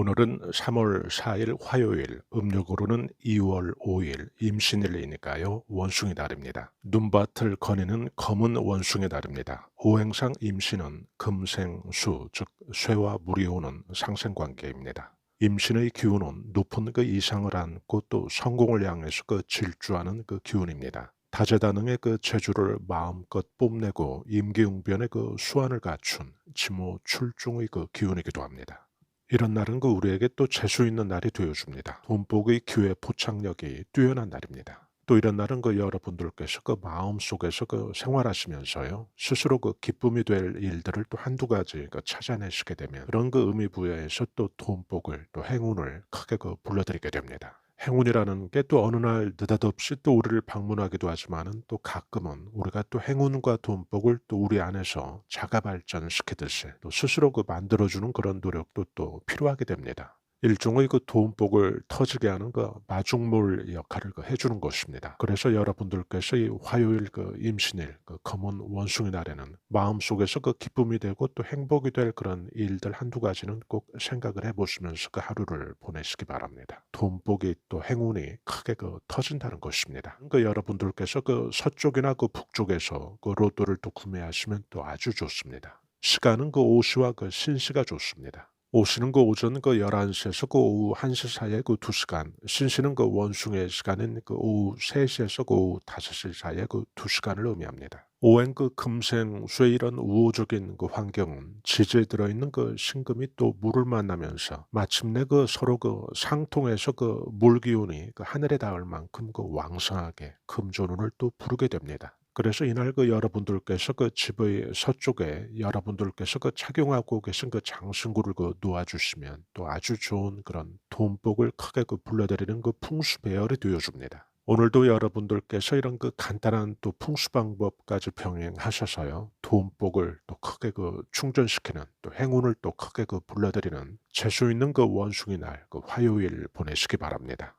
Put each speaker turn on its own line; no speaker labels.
오늘은 3월 4일 화요일, 음력으로는 2월 5일 임신일이니까요. 원숭이 날입니다. 눈밭을 거니는 검은 원숭이 날입니다. 오행상 임신은 금생수, 즉 쇠와 물이 오는 상생관계입니다. 임신의 기운은 높은 그 이상을 안고 또 성공을 향해서 그 질주하는 그 기운입니다. 다재다능의 그 재주를 마음껏 뽐내고 임기응변의 그 수완을 갖춘 지모 출중의 그 기운이기도 합니다. 이런 날은 그 우리에게 또 재수 있는 날이 되어줍니다. 돈복의 기회 포착력이 뛰어난 날입니다. 또 이런 날은 그 여러분들께서 그 마음 속에서 그 생활하시면서요. 스스로 그 기쁨이 될 일들을 또 한두 가지 그 찾아내시게 되면 그런 그 의미 부여에서 또 돈복을 또 행운을 크게 그 불러드리게 됩니다. 행운이라는 게 또 어느 날 느닷없이 또 우리를 방문하기도 하지만은 또 가끔은 우리가 또 행운과 돈복을 또 우리 안에서 자가 발전시키듯이 또 스스로 그 만들어주는 그런 노력도 또 필요하게 됩니다. 일종의 그 돈복을 터지게 하는 그 마중물 역할을 그 해주는 것입니다. 그래서 여러분들께서 이 화요일 그 임신일, 그 검은 원숭이 날에는 마음속에서 그 기쁨이 되고 또 행복이 될 그런 일들 한두 가지는 꼭 생각을 해보시면서 그 하루를 보내시기 바랍니다. 돈복이 또 행운이 크게 그 터진다는 것입니다. 그 여러분들께서 그 서쪽이나 그 북쪽에서 그 로또를 또 구매하시면 또 아주 좋습니다. 시간은 그 오시와 그 신시가 좋습니다. 오시는 그 오전 그 11시에서 그 오후 1시 사이에 그 2시간, 신시는 그 원숭이의 시간은 그 오후 3시에서 그 오후 5시 사이에 그 2시간을 의미합니다. 오행 그 금생수의 이런 우호적인 그 환경은 지지에 들어있는 그 신금이 또 물을 만나면서 마침내 그 서로 그 상통해서 그 물기운이 그 하늘에 닿을 만큼 그 왕성하게 금조운을 또 부르게 됩니다. 그래서 이날 그 여러분들께서 그 집의 서쪽에 여러분들께서 그 착용하고 계신 그 장승구를 그 놓아주시면 또 아주 좋은 그런 돈복을 크게 그 불러드리는 그 풍수 배열이 되어줍니다. 오늘도 여러분들께서 이런 그 간단한 또 풍수 방법까지 병행하셔서요. 돈복을 또 크게 그 충전시키는 또 행운을 또 크게 그 불러드리는 재수 있는 그 원숭이 날 그 화요일 보내시기 바랍니다.